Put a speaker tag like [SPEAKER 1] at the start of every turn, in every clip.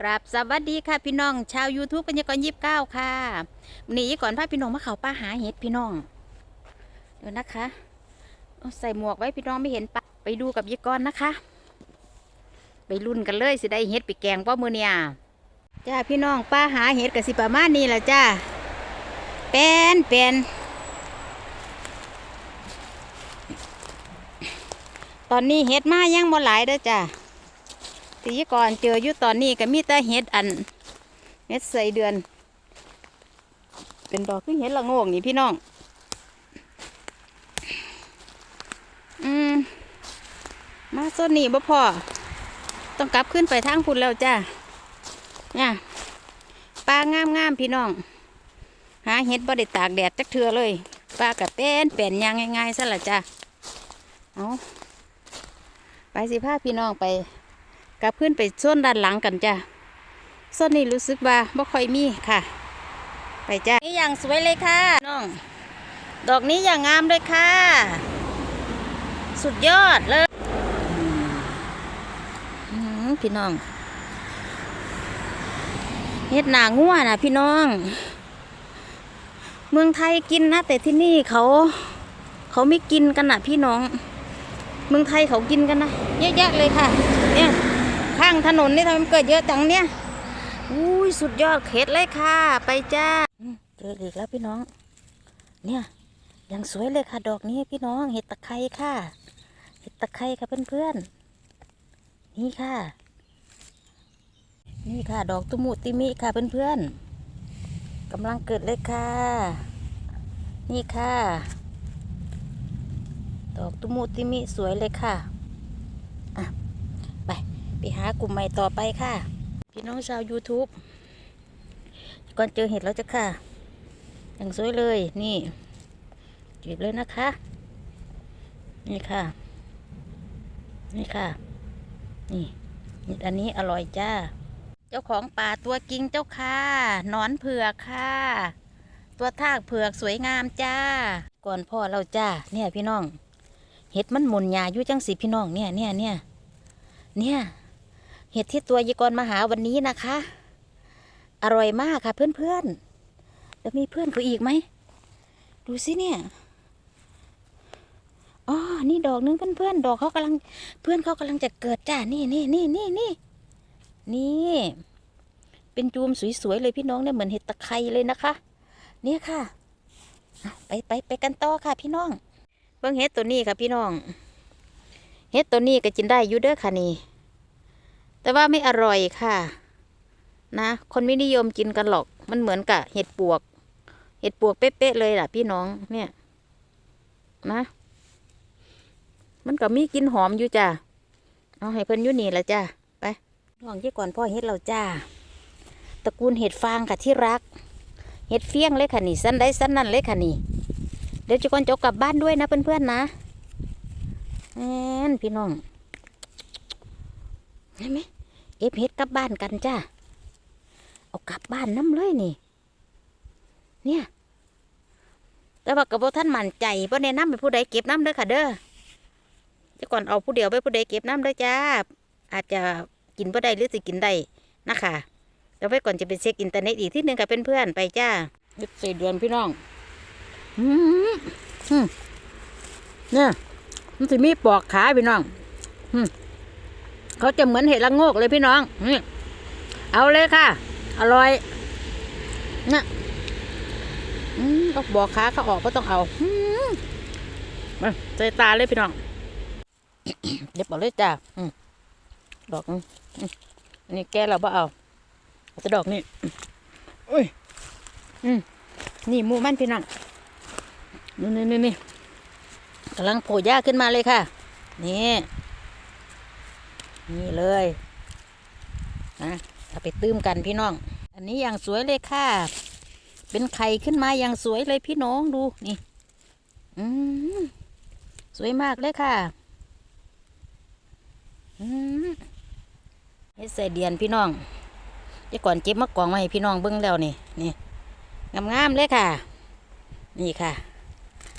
[SPEAKER 1] กราบสวัสดีค่ะพี่น้อง ชาว YouTube ปัญญากรยิบเก้าค่ะหนีก่อนพาพี่น้องมาเขาป้าหาเห็ดพี่น้อง เดี๋ยวนะคะ ใส่หมวกไว้พี่น้องไม่เห็นปะไปดูกับยี่กรนะคะ ไปรุ่นกันเลยสิได้เห็ดไปแกงป้ามือเนี่ยจ้าพี่น้องป้าหาเห็ดกับสิประมาณนี้แหละจ้าเป็นเป็นตอนนี้เห็ดมายังบ่หลายเด้อจ้า ตีก่อนเจออยู่ตอนนี้ก็มีแต่เห็ดอันเห็ดใส่เดือน เป็นดอกคือเห็ดละโงกนี่พี่น้อง อืม มาส้นนี่บ่พอต้องกลับขึ้นไปทางพุ่นแล้วจ้าเนี่ยปลางามงามพี่น้อง หาเห็ดบ่ได้ตากแดดจักเทือเลยปลากับเป็นเป็นยางง่ายๆซะละจ้าเอาไปสิพาพี่น้องไป กับขึ้นไปส้นด้านหลังกันจ้ะส้นนี้รู้สึกว่าบ่ค่อยมีค่ะ ไปจ้ะนี่อย่างสวยเลยค่ะน้องดอกนี้อย่างงามเลยค่ะ สุดยอดเลยพี่น้องเฮ็ดหนางัวนะพี่น้อง เมืองไทยกินนะ แต่ที่นี่เขา เขาไม่กินกันนะพี่น้อง เมืองไทยเขากินกันนะเยอะแยะเลยค่ะ เนี่ย ข้างถนนนี่ทำไมมันเกิดเยอะจังเนี่ยอุ้ยสุดยอดเข็ดเลยค่ะ ไปจ้าเจออีกแล้วพี่น้อง เนี่ยยังสวยเลยค่ะ ดอกนี้พี่น้องเห็ดตะไคร้ค่ะ เห็ดตะไคร้ค่ะเพื่อนๆนี่ค่ะ นี่ค่ะ ดอกตุมุติมิค่ะเพื่อนๆกำลังเกิดเลยค่ะ นี่ค่ะ ดอกตุมุติมิสวยเลยค่ะ หากลุ่มใหม่ต่อไปค่ะ พี่น้องชาว YouTube ก่อนเจอเห็ดแล้วจ้ะค่ะอย่างสวยเลยนี่จีบเลยนะคะ นี่ค่ะ นี่ค่ะ นี่เห็ดอันนี้อร่อยจ้า เจ้าของป่าตัวกิงเจ้าค่ะนอนเผือกค่ะ ตัวทากเผือกสวยงามจ้า ก่อนพ่อเราจ้า เนี่ยพี่น้อง เห็ดมันหมุนยาอยู่จังสีพี่น้องเนี่ยเนี่ยเนี่ยเนี่ย เห็ดที่ตัวยีกรมาหาวันนี้นะคะ อร่อยมากค่ะเพื่อนๆแล้วมีเพื่อนเขาอีกไหมดูสิเนี่ยอ๋อนี่ดอกนึงเพื่อนๆดอกเขากำลัง เพื่อนเขากำลังจะเกิดจ้านี่นี่นี่นี่นี่นี่เป็นจูมสวยๆเลยพี่น้องเนี่ยเหมือนเห็ดตะไคร้เลยนะคะ เนี่ยค่ะไปไปไปกันต่อค่ะพี่น้อง เบิ่งเห็ดตัวนี้ค่ะพี่น้อง เห็ดตัวนี้ก็กินได้อยู่เด้อค่ะนี่ แต่ว่าไม่อร่อยค่ะ นะ คนไม่นิยมกินกันหรอก มันเหมือนกับเห็ดปวก เห็ดปวกเป๊ะๆเลยล่ะ พี่น้องเนี่ย นะ มันก็มีกินหอมอยู่จ้ะเอาให้เพิ่นยู่นี่ละจ้ะไปน้องยี่ก่อนพ่อเห็ดเราจ้าตระกูลเห็ดฟางค่ะที่รัก เห็ดเฟี้ยงเลยค่ะนี่สั้นได้สั้นนั่นเลยค่ะนี่เดี๋ยวจะก่อนจะกลับบ้านด้วยนะเพื่อนๆนะแอนพี่น้องเห็นไหม เก็บเห็ดกลับบ้านกันจ้าเอากลับบ้านน้ำเลยนี่ เนี่ย แต่ว่ากับท่านมั่นใจเพราะแนะนำให้ผู้ใดเก็บน้ำเด้อค่ะเด้อจะก่อนเอาผู้เดียวไปผู้ใดเก็บน้ำเด้อจ้า อาจจะกินผู้ใดหรือสิกินได้นะคะเดี๋ยวไว้ก่อนจะไปเช็คอินเทอร์เน็ตอีกที่หนึ่งกับเพื่อนๆไปจ้าสี่เดือนพี่น้องอืมอืมเนี่ยมันจะมีปอกขาพี่น้องอืม เขาจะเหมือนเห็ดละโงกเลยพี่น้องนี่เอาเลยค่ะ อร่อยนะอืมเอาปอกขาเขาออกก็ต้องเอาอืมมาใส่ตาเลยพี่น้องเดี๋ยวบอกเลยจ้าอืมดอกนึงอืมอันนี้แกเราบ่เอาเอาแต่ดอกนี่อุ้ยอืมนี่หมูมันพี่น้องนี่นี่นี่นี่กำลังโผล่หญ้าขึ้นมาเลยค่ะ นี่ นี่เลยนะเอาไปตื้มกันพี่น้อง อันนี้อย่างสวยเลยค่ะ เป็นไข่ขึ้นมาอย่างสวยเลยพี่น้องดูนี่อืมสวยมากเลยค่ะอืมเฮ็ดใส่เดียนพี่น้องเดี๋ยวก่อนเก็บมะกองมาให้พี่น้องเบิ้งแล้วนี่นี่งามๆเลยค่ะ นี่ค่ะ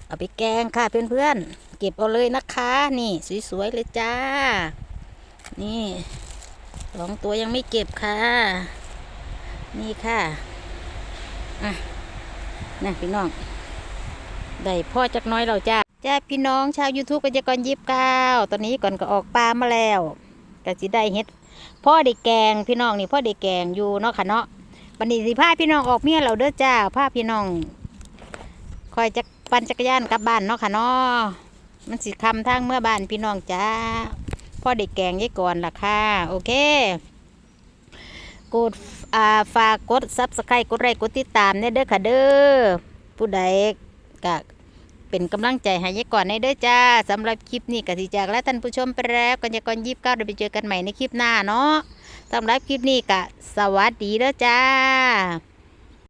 [SPEAKER 1] เอาไปแกงค่ะเพื่อนๆเก็บเอาเลยนะคะ นี่สวยๆเลยจ้า นี่สองตัวยังไม่เก็บค่ะ นี่ค่ะอะนะพี่น้องได้พ่อจักน้อยเราจ้าจ้าพี่น้องชาวยูทูบกันจะก่อนยิบเก้าตอนนี้ก่อนก็ออกปลามาแล้วก็สิได้เฮ็ดพ่อได้แกงพี่น้องนี่พ่อได้แกงอยู่เนาะค่ะเนาะบันนี้สิพาพี่น้องออกเมียเราเด้อจ้าพาพี่น้องคอยจักปั่นจักรยานกลับบ้านเนาะค่ะเนาะมันสิคำทางเมื่อบ้านพี่น้องจ้า พ่อได้แกงยี่ก่อนล่ะค่ะโอเคกดอ่าฝากกดซับสไครต์กดไลค์กดติดตามเนี่ยเด้อค่ะเด้อผู้ใดก็เป็นกำลังใจให้ยายก่อนในเด้อจ้าสำหรับคลิปนี้ก็สิจากและท่านผู้ชมไปแล้วกันยากรยิบเก้าเดี๋ยวไปเจอกันใหม่ในคลิปหน้าเนาะสำหรับคลิปนี้ก็สวัสดีเด้อจ้า